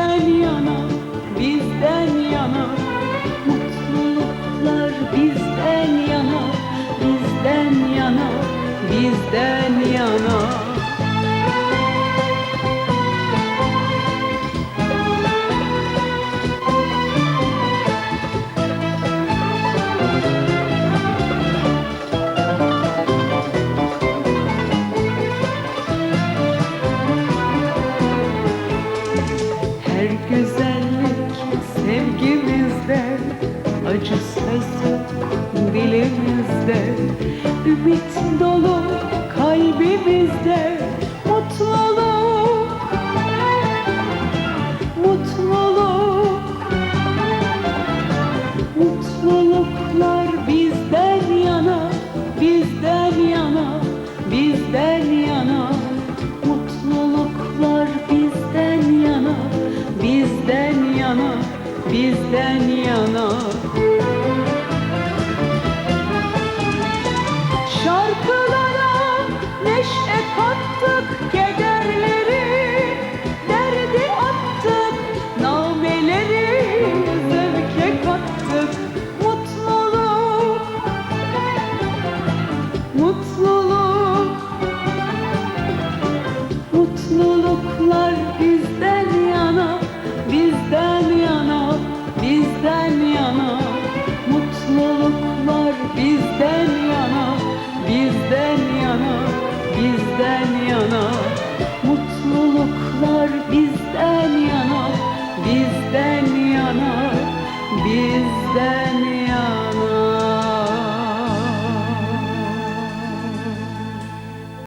Bizden yana, bizden yana. Mutluluklar bizden yana Bizden yana, bizden yana. Acı yok dilimizde. Ümit dolu kalbimizde. Mutluluk Mutluluk. Mutluluklar bizden yana Bizden yana Bizden yana. Mutluluklar bizden yana Bizden yana Bizden yana Şarkılara neşe kattık Kederleri derdi attık Nameleri zevke kattık. Mutluluk Mutluluk Mutluluklar bizden Bizden